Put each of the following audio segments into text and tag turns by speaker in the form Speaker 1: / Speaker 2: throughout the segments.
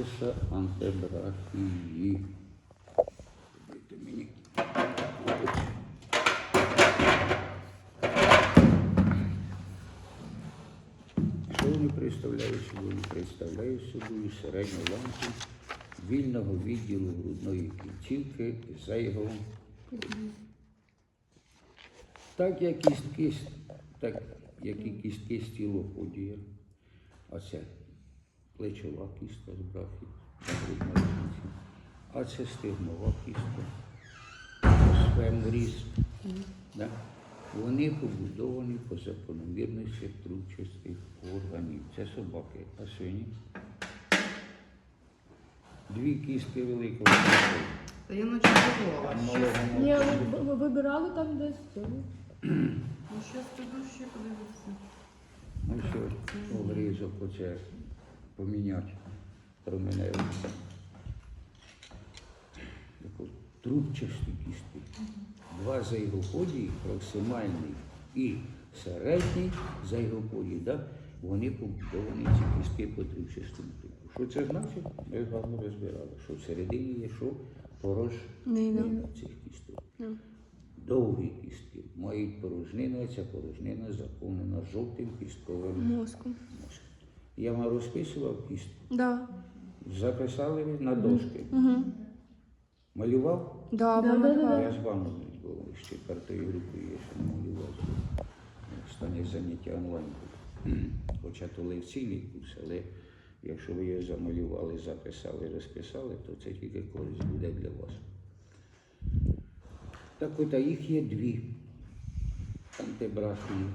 Speaker 1: оса антибрахії. Що вони представляють собою? Представляють собою середню ланку вільного відділу грудної кінцівки за його так як кістки, так як і кістки стілоходія. А це плечова кістка з брафії, грудної кінцівки. А це стигмова кістка, феморіз. Да? Вони побудовані по закономірності трубчастих органів. Це собаки, а свині. Дві кістки великого
Speaker 2: Та я забула.
Speaker 3: Ні, ви- ви вибирали там десь цього?
Speaker 2: Ну, щас піду ще подивитися.
Speaker 1: Ну що, огризок оце поміняти променею. Таку Трубчасті кістки. Два зайгоходії, проксимальний і середній зайгоходій, да? вони побудовані ці кістки по трубчастому типу. Що це значить? Ми гарно розбирали, що всередині є що порожнина цих кісток. Довгі кістки мають порожнину, ця порожнина заповнена жовтим кістковим
Speaker 3: Мозком.
Speaker 1: Я вам розписував кістку,
Speaker 3: Да.
Speaker 1: записали ви на дошки.
Speaker 3: Угу.
Speaker 1: Малював?
Speaker 3: Да,
Speaker 2: Да,
Speaker 3: да,
Speaker 2: да,
Speaker 3: да,
Speaker 1: Я з вами був ще групою, я ще не малював. Останнє заняття онлайн було. Хоча то ли в цілий курс, але якщо ви його замалювали, записали, розписали, то це тільки користь буде для вас. Так от, а їх є дві антибрахії.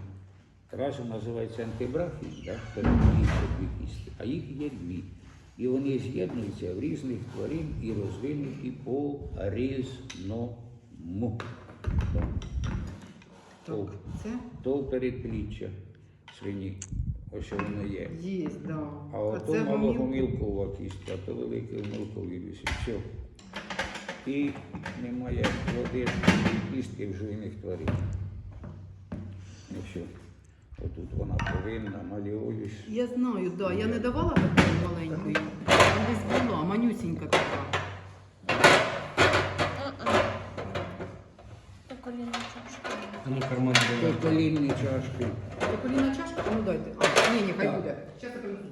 Speaker 1: Разом називається антибрахії, да? дві а їх є дві. І вони з'єднуються в різних тварин і розвинуті по-різному. То,
Speaker 2: Так, це
Speaker 1: то передпліччя свині, ось воно є.
Speaker 2: є, да.
Speaker 1: А ото малогомілкова кістка, то великий мілковий вісить. Все. І немає води кістки в живих тварин. Ну все. Отут вона повинна, маліоліс.
Speaker 2: Я знаю, да. Я не давала такої маленької. Там десь була, манюсінька така.
Speaker 3: То коліна чашка.
Speaker 4: Ну карман
Speaker 1: То колінні чашки.
Speaker 2: Це коліна чашка? А ну дайте. А, ні, ні, хай
Speaker 1: Так.
Speaker 2: буде. Щас я принесу.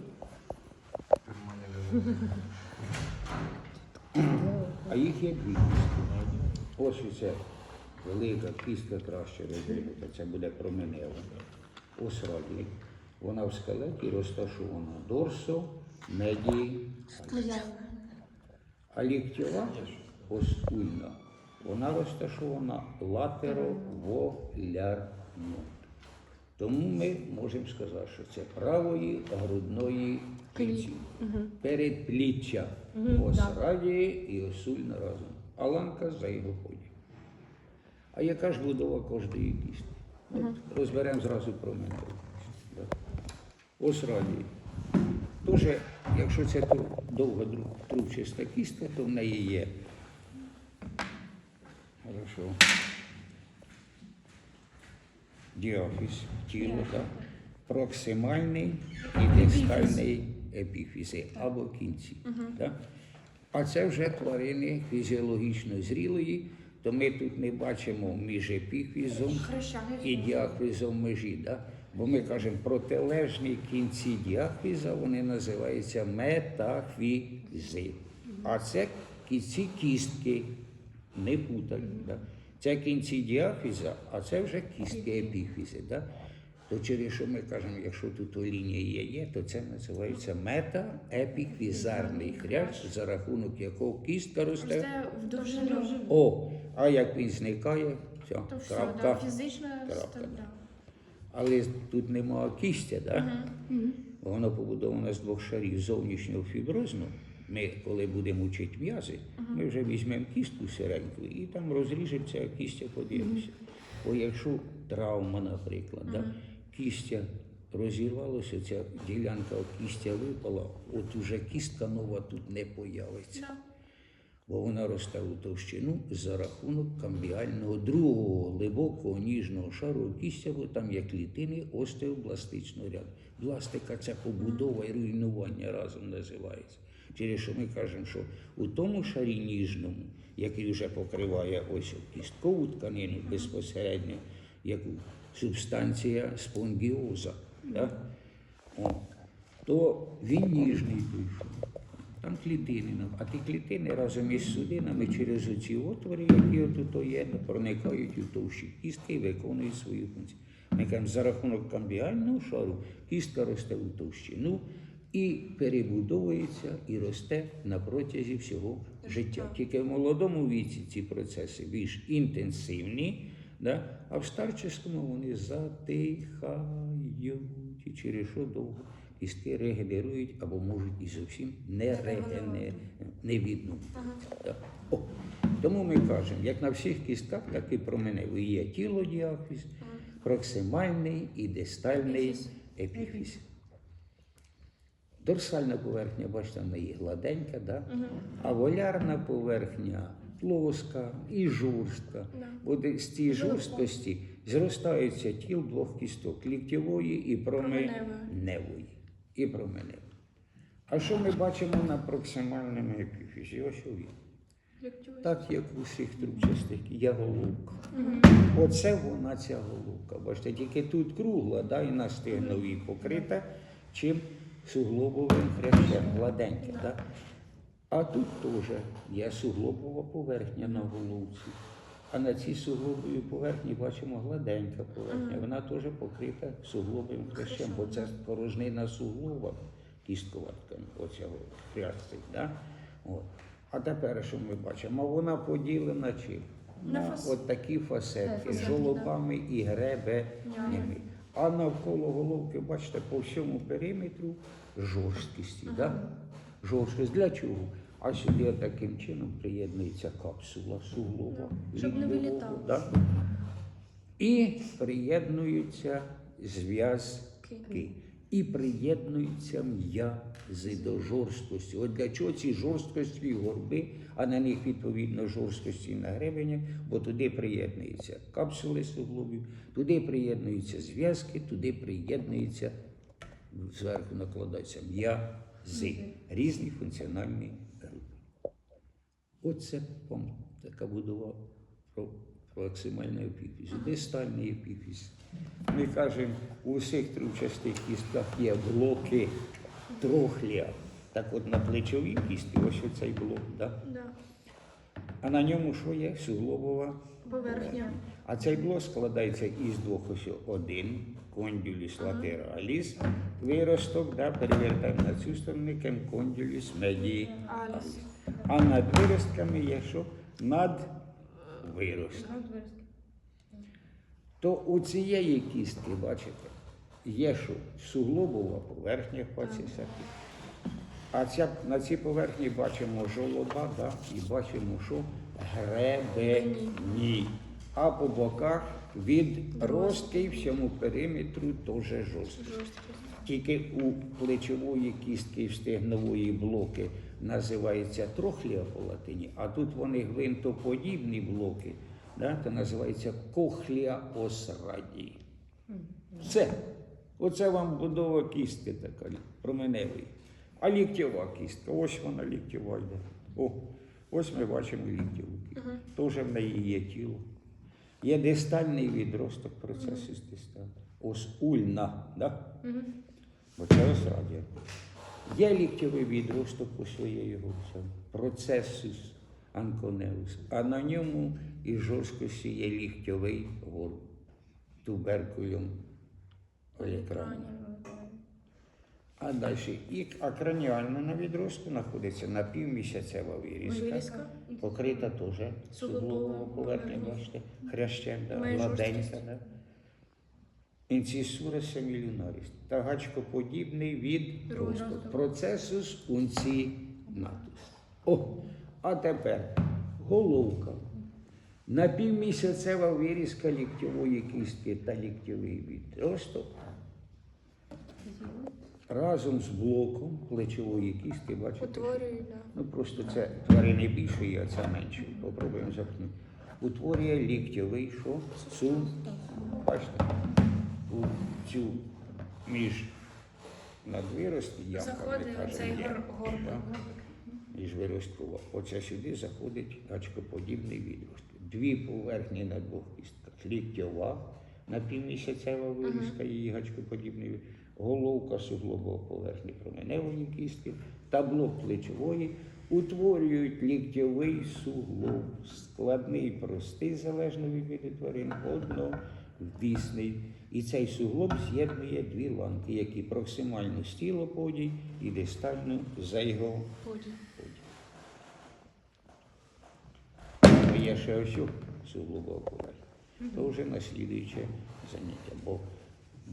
Speaker 1: А їх є дві кістки. Ось це велика кістка краще розвинута, це буде променева. Ось. Вона в скелеті розташована дорсо, меді, а ліктьова остульна. Вона розташована латероволярно. Тому ми можемо сказати, що це правої грудної кінці. Передпліччя. Ось радії і осульна разом. А ланка за його ході. А яка ж будова кожної кістки? От розберемо зразу про мене. Ось радії. Дуже, якщо це дру- трубчаста кістка, то в неї є. Хорошо. Діафіз, тіло, так. Проксимальний і дистальний епіфізи або кінці. Так? А це вже тварини фізіологічно зрілої, то ми тут не бачимо між епіфізом і діахвізом межі. Да? Бо ми кажемо протилежні кінці діахвіза, вони називаються метафізи. А це кінці кістки, не путай. Да? Це кінці діафіза, а це вже кістки епіфізи. Да? То через що ми кажемо, якщо тут лінія є, то це називається метаепіфізарний хрящ, за рахунок якого кістка росте. О, а як він зникає, все,
Speaker 5: То все,
Speaker 1: крапка.
Speaker 5: да, фізично
Speaker 1: крапка.
Speaker 5: да.
Speaker 1: Але тут немає кістя, да? Бо воно побудовано з двох шарів зовнішнього фіброзного. Ми, коли будемо вчити м'язи, ми вже візьмемо кістку сереньку і там розріжемо ця кістя, подивимося. Бо якщо травма, наприклад, да? кістя розірвалося, ця ділянка кістя випала, от уже кістка нова тут не появиться.
Speaker 5: Да.
Speaker 1: Бо вона росте у товщину за рахунок камбіального другого глибокого ніжного шару кістя, бо там є клітини остеобластичного ряду. Бластика це побудова і руйнування разом називається. Через що ми кажемо, що у тому шарі ніжному, який вже покриває ось кісткову тканину безпосередньо, яку субстанція спонгіоза, да? О, то він ніжний шар. Там клітини, ну, а ті клітини разом із судинами через оці отвори, які отут є, проникають у товщі кістки і виконують свою функцію. Ми кажемо, за рахунок камбіального шару кістка росте у товщину і перебудовується і росте на протязі всього життя. Тільки в молодому віці ці процеси більш інтенсивні, да? а в старческому вони затихають, і через що довго кістки регенерують або можуть і зовсім не регенер... не відновити. О, Тому ми кажемо, як на всіх кістках, так і променевий є тіло діафіз, проксимальний і дистальний епіфіз. Дорсальна поверхня, бачите, в неї гладенька, да? а волярна поверхня плоска і жорстка. От з цієї жорсткості зростається тіл двох кісток ліктєвої і променевої. І променевої. А що ми бачимо на проксимальному епіфізі? Ось він. Так, як у всіх трубчастих, є головка. Оце вона ця головка. Бачите, тільки тут кругла, да, і на стегновій покрита, чим суглобовим хрящем, гладеньке. Да? А тут теж є суглобова поверхня на головці. А на цій суглобовій поверхні бачимо гладенька поверхня. Вона теж покрита суглобовим хрящем, бо це порожнина суглоба, кісткова ткань, оцього хрястик. Да? От. А тепер що ми бачимо? Вона поділена чим? На от такі фасетки з жолобами і гребенями. А навколо головки, бачите, по всьому периметру жорсткісті. Да? Жорсткість. Для чого? А сюди таким чином приєднується капсула суглова.
Speaker 3: Щоб не вилітав.
Speaker 1: Да? І приєднуються зв'язки. І приєднуються м'язи до жорсткості. От для чого ці жорсткості горби, а на них відповідно жорсткості на гребенях, бо туди приєднуються капсули суглобів, туди приєднуються зв'язки, туди приєднуються, зверху накладаються м'язи, різні функціональні групи. Оце вам така будова про проксимальний епіфіз, дистальний епіфіз. Ми кажемо, у всіх трубчастих кістках є блоки трохлія. Так от на плечовій кістці ось оцей блок. Да?
Speaker 3: Да.
Speaker 1: А на ньому що є? Суглобова.
Speaker 3: Поверхня.
Speaker 1: А цей блок складається із двох ось один, кондюліс латераліс, виросток, да, перевертаємо на цю сторону, кем кондюліс медії.
Speaker 3: Аліс.
Speaker 1: А над виростками є що? Над виросток. То у цієї кістки, бачите, є що суглобова поверхня пацієнта. А ця, на цій поверхні бачимо жолоба да, і бачимо, що гребені. А по боках відростки і всьому периметру теж жорсткі. Тільки у плечової кістки і стегнової блоки називаються трохлія по латині, а тут вони гвинтоподібні блоки, да, то називається кохлія осрадії. Все. Оце вам будова кістки така, променевий. А ліктєва кістка, ось вона ліктєва йде. О, ось ми бачимо ліктєву кістку. Теж в неї є тіло. Є дистальний відросток процесу з дисталі. Ось ульна, да? бо це ось радіо. Є ліктєвий відросток у своєї гуся, процесус анконеус, а на ньому і жорсткості є ліктьовий горб, туберкулем екрану. А далі і а на відростку знаходиться напівмісяцева вирізка,
Speaker 3: Вирізка.
Speaker 1: покрита теж суглобова поверхня, бачите, хрящем, да, гладенька. Да. Інцісура семілюнаріс, тагачкоподібний відросток,
Speaker 3: Відросток.
Speaker 1: процесус унцінатус. О, а тепер головка. Напівмісяцева вирізка ліктьової кістки та ліктьовий відросток разом з блоком плечової кістки, бачите?
Speaker 3: Утворює, да.
Speaker 1: Ну просто це тварини більшої, а це меншої. Попробуємо запхнути. Утворює ліктьовий що? Сум. Бачите? У цю між над вирості, ямка,
Speaker 3: Заходить
Speaker 1: кажемо,
Speaker 3: цей
Speaker 1: ямка,
Speaker 3: гор, горбик.
Speaker 1: між виросткова. Оце сюди заходить гачкоподібний відрост. Дві поверхні на двох кістках. Ліктьова на півмісяцева вирізка, її гачкоподібний від- головка суглобова поверхні променевої кістки та блок плечової утворюють ліктьовий суглоб. Складний, простий, залежно від виду тварин, одновісний. І цей суглоб з'єднує дві ланки, які проксимально стілоподій і дистально зайго
Speaker 3: Потім.
Speaker 1: Ну, Є ще ось суглобова поверхня. То вже наслідуюче заняття.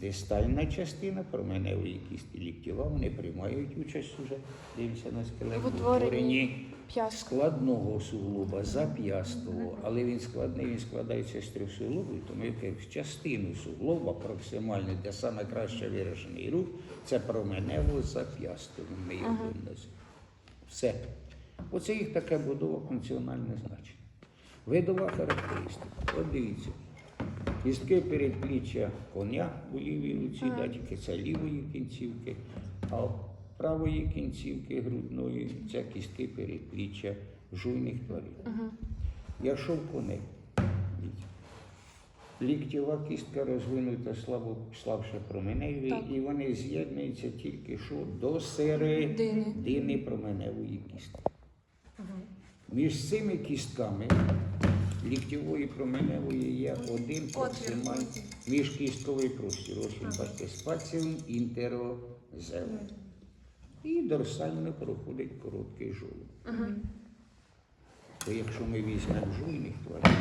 Speaker 1: Дистальна частина променевої кістки ліктєва, вони приймають участь уже, дивіться на скелет,
Speaker 3: В утворенні
Speaker 1: складного суглоба, зап'ястого, але він складний, він складається з трьох суглобів, тому як в частину суглоба проксимально, де саме краще виражений рух, це променево зап'ястове. Ми його називаємо. Все. Оце їх таке будова функціональне значення. Видова характеристика. От дивіться. Кістки передпліччя коня у лівій руці, да, тільки це лівої кінцівки, а правої кінцівки грудної це кістки передпліччя жуйних тварин. Якщо в коней ліктєва кістка розвинута слабо, слабше променевої,
Speaker 3: Так.
Speaker 1: і вони з'єднуються тільки що до середини променевої кістки. Між цими кістками ліктєвої променевої є один проксимальний міжкістковий простір. Бачите, спаціум інтерозелем. І дорсально проходить короткий жолоб. То якщо ми візьмемо жуйних тварин,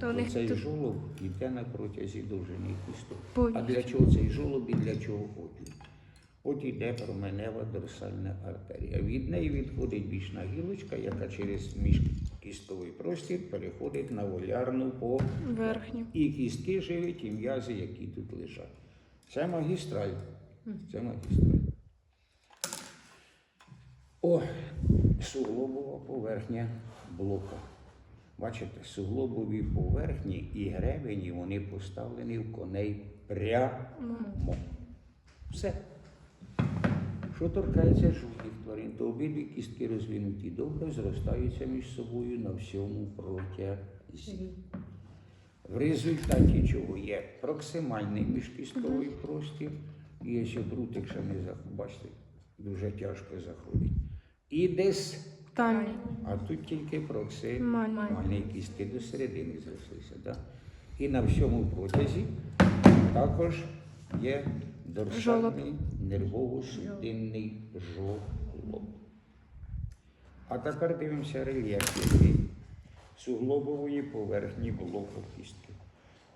Speaker 3: То
Speaker 1: то цей
Speaker 3: тут-
Speaker 1: жолоб йде на протязі довжини кісток. А для чого цей жолоб і для чого отвір? От іде променева дорсальна артерія. Від неї відходить бічна гілочка, яка через міжкістковий простір переходить на волярну по
Speaker 3: Верхню.
Speaker 1: і кістки живуть, і м'язи, які тут лежать. Це магістраль. Це магістраль. О, суглобова поверхня блока. Бачите, суглобові поверхні і гребені вони поставлені в коней прямо. Все. Що торкається жовтих тварин, то обидві кістки розвинуті добре, зростаються між собою на всьому протязі. В результаті чого є проксимальний міжкістковий простір, і якщо брутик ще не бачите, дуже тяжко заходить. І десь,
Speaker 3: Там.
Speaker 1: а тут тільки проксимальні кістки до середини зрослися. Да? І на всьому протязі також є дорсальний нервово-судинний жолоб. А тепер дивимося рельєф, який суглобової поверхні блоку кістки.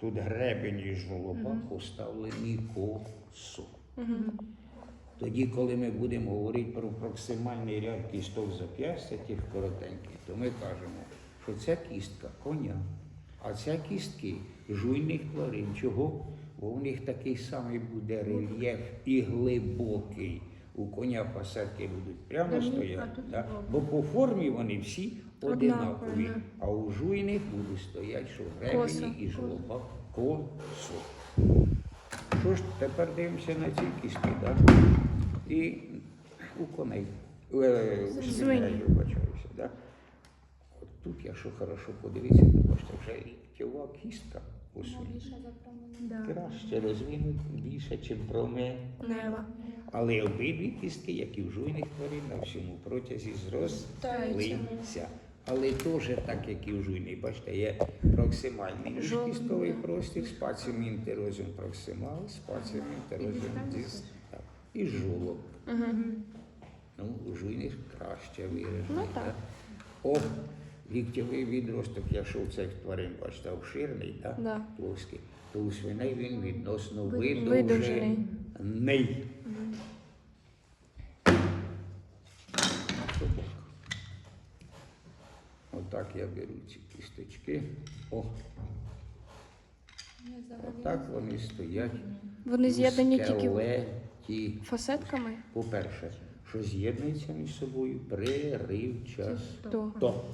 Speaker 1: Тут гребень і жолоба поставлені косо. Тоді, коли ми будемо говорити про проксимальний ряд кісток зап'ястя, тих коротеньких, то ми кажемо, що це кістка коня, а це кістки жуйних тварин. Чого? Бо у них такий самий буде рельєф і глибокий. У коня пасерки будуть прямо стояти, да? бо по формі вони всі одинакові, а у жуйних будуть стояти, що гребені і жолоба косо. Що ж, тепер дивимося на ці кістки, так? І у коней. Е, у
Speaker 3: З
Speaker 1: свиней,
Speaker 3: свині.
Speaker 1: вибачаюся, так? От тут, якщо хорошо подивитися, то бачите, вже ліктєва кістка у свині. Краще розвинута, більше, ніж проме. Але обидві кістки, як і в жуйних тварин, на всьому протязі зрослися. Але теж так, як і в жуйних, бачите, є проксимальний міжкістковий простір, спаціум інтерозіум проксимал, спаціум інтерозіум дис. Так. І жолоб. Ну, у жуйних краще виражений.
Speaker 3: Ну, так.
Speaker 1: так. О, ліктєвий відросток, якщо у цих тварин, бачите, обширний, так?
Speaker 3: Да.
Speaker 1: плоский, то у свиней він відносно
Speaker 3: Видовжений.
Speaker 1: Отак я беру ці кісточки. О. Отак вони стоять.
Speaker 3: Вони з'єднані тільки фасетками.
Speaker 1: По-перше, що з'єднується між собою преривчасто.
Speaker 3: То.
Speaker 1: То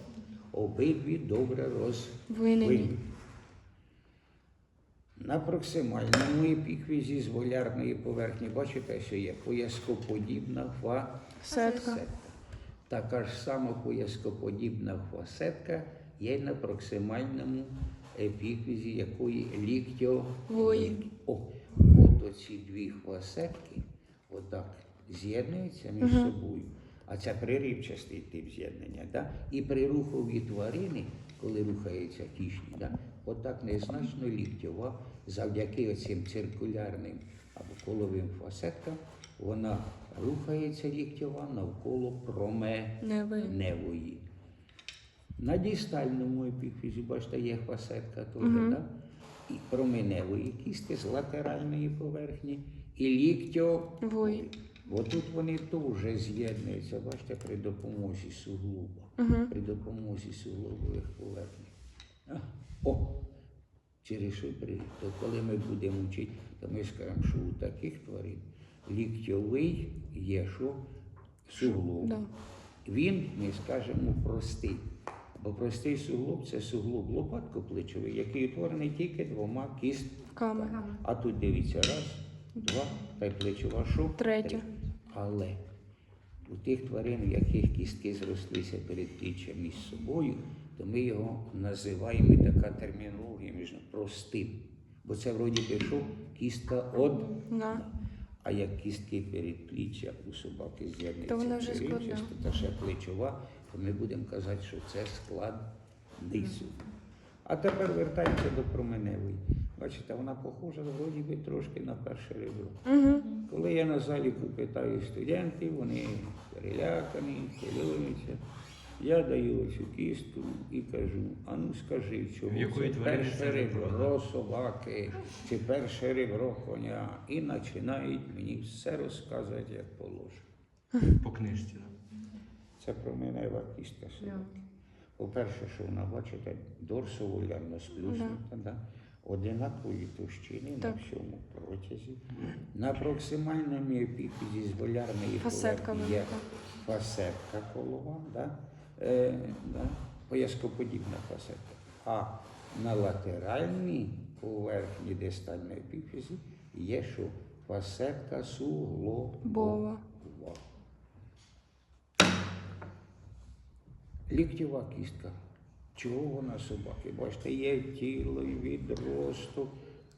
Speaker 1: обидві добре розвинені. На проксимальному епіквізі з волярної поверхні, бачите, що є пояскоподібна фасетка.
Speaker 4: Сетка.
Speaker 1: Така ж сама пояскоподібна фасетка є на проксимальному епіквізі якої ліктьової. О, от оці дві хвасетки отак з'єднуються між собою. А це прирібчастий тип з'єднання. Да? І при рухові тварини, коли рухається кішні, да? Отак незначно ліктьова, завдяки оцим циркулярним або коловим фасеткам, вона рухається ліктьова навколо променевої. На дістальному епіфізі, бачите, є фасетка теж, да? і променевої кістки з латеральної поверхні, і ліктьової. Отут вони теж з'єднуються, бачите, при допомозі суглоба, при допомозі суглобових поверхень. О! Через що то коли ми будемо вчити, то ми скажемо, що у таких тварин ліктьовий є що суглоб.
Speaker 4: Да.
Speaker 1: Він, ми скажемо, простий. Бо простий суглоб це суглоб лопатко-плечовий, який утворений тільки двома кістками. А тут дивіться, раз, два, та й плечова що?
Speaker 4: Третя.
Speaker 1: Але у тих тварин, в яких кістки зрослися перед пліччям із собою, то ми його називаємо така термінологія між простим. Бо це вроді що кістка одна. А як кістки передпліччя у собаки
Speaker 4: То
Speaker 1: передчасто, та ще плечова, то ми будемо казати, що це складний суд. А тепер вертаємося до променевої. Бачите, вона похожа вроді би трошки на перше ребро.
Speaker 4: Угу.
Speaker 1: Коли я на заліку питаю студентів, вони перелякані, хвилюються. Я даю цю кістку і кажу, а ну скажи, чому
Speaker 5: якої
Speaker 1: це перше ребро собаки чи перше ребро коня. І починають мені все розказувати, як положено.
Speaker 5: По книжці.
Speaker 1: Це променева кістка собаки. По-перше, що вона, бачите, дорсоволярно сплюснута, да. одинакової товщини на всьому протязі. На проксимальному епіфізі з волярної
Speaker 4: Фасетка
Speaker 1: є фасетка колова, да. Е, да. пояскоподібна фасетка. А на латеральній поверхні дистальної епіфізі є що? Фасетка суглобова.
Speaker 4: Бова.
Speaker 1: Ліктєва кістка. Чого вона собаки? Бачите, є тіло і відросток.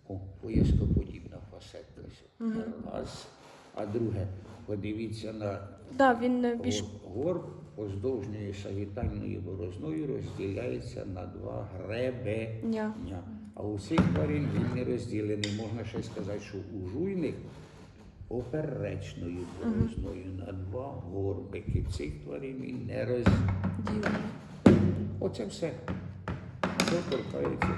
Speaker 1: О, пояскоподібна фасетка. Раз. А друге, подивіться на
Speaker 4: Да, він більш
Speaker 1: гор- горб поздовжньої сагітальною борозною розділяється на два гребеня.
Speaker 4: Ня.
Speaker 1: А у всіх тварин він не розділений. Можна ще сказати, що у жуйних поперечною борозною на два горбики. В цих тварин він не розділений.
Speaker 4: діло.
Speaker 1: Оце все. Що торкається